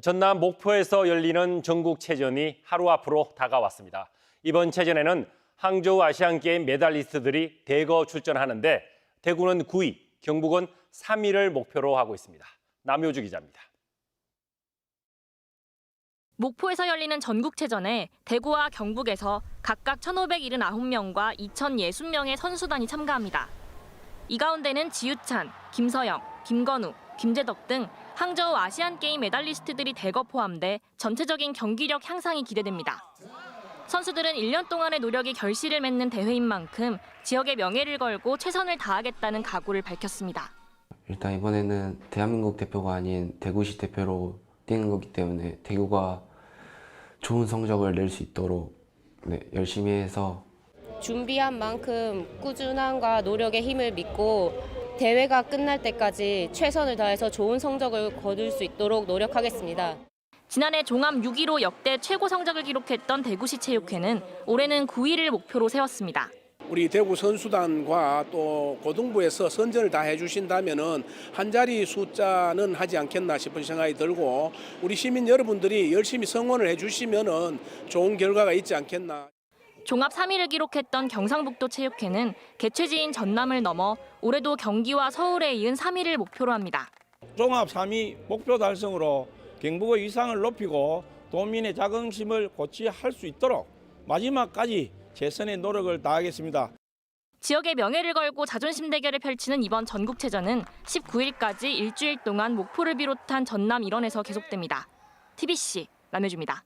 전남 목포에서 열리는 전국체전이 하루 앞으로 다가왔습니다. 이번 체전에는 항저우 아시안게임 메달리스트들이 대거 출전하는데 대구는 9위, 경북은 3위를 목표로 하고 있습니다. 남효주 기자입니다. 목포에서 열리는 전국체전에 대구와 경북에서 각각 1,579명과 2,060명의 선수단이 참가합니다. 이 가운데는 지유찬, 김서영, 김건우, 김재덕 등 항저우 아시안게임 메달리스트들이 대거 포함돼 전체적인 경기력 향상이 기대됩니다. 선수들은 1년 동안의 노력이 결실을 맺는 대회인 만큼 지역의 명예를 걸고 최선을 다하겠다는 각오를 밝혔습니다. 일단 이번에는 대한민국 대표가 아닌 대구시 대표로 뛰는 거기 때문에 대구가 좋은 성적을 낼 수 있도록 네, 열심히 해서 준비한 만큼 꾸준함과 노력의 힘을 믿고 대회가 끝날 때까지 최선을 다해서 좋은 성적을 거둘 수 있도록 노력하겠습니다. 지난해 종합 6위로 역대 최고 성적을 기록했던 대구시 체육회는 올해는 9위를 목표로 세웠습니다. 우리 대구 선수단과 또 고등부에서 선전을 다 해주신다면은 한 자리 숫자는 하지 않겠나 싶은 생각이 들고 우리 시민 여러분들이 열심히 성원을 해주시면은 좋은 결과가 있지 않겠나. 종합 3위를 기록했던 경상북도 체육회는 개최지인 전남을 넘어 올해도 경기와 서울에 이은 3위를 목표로 합니다. 종합 3위 목표 달성으로 경북의 위상을 높이고 도민의 자긍심을 고취할 수 있도록 마지막까지 최선의 노력을 다하겠습니다. 지역의 명예를 걸고 자존심 대결을 펼치는 이번 전국체전은 19일까지 일주일 동안 목포를 비롯한 전남 일원에서 계속됩니다. TBC 남효주입니다.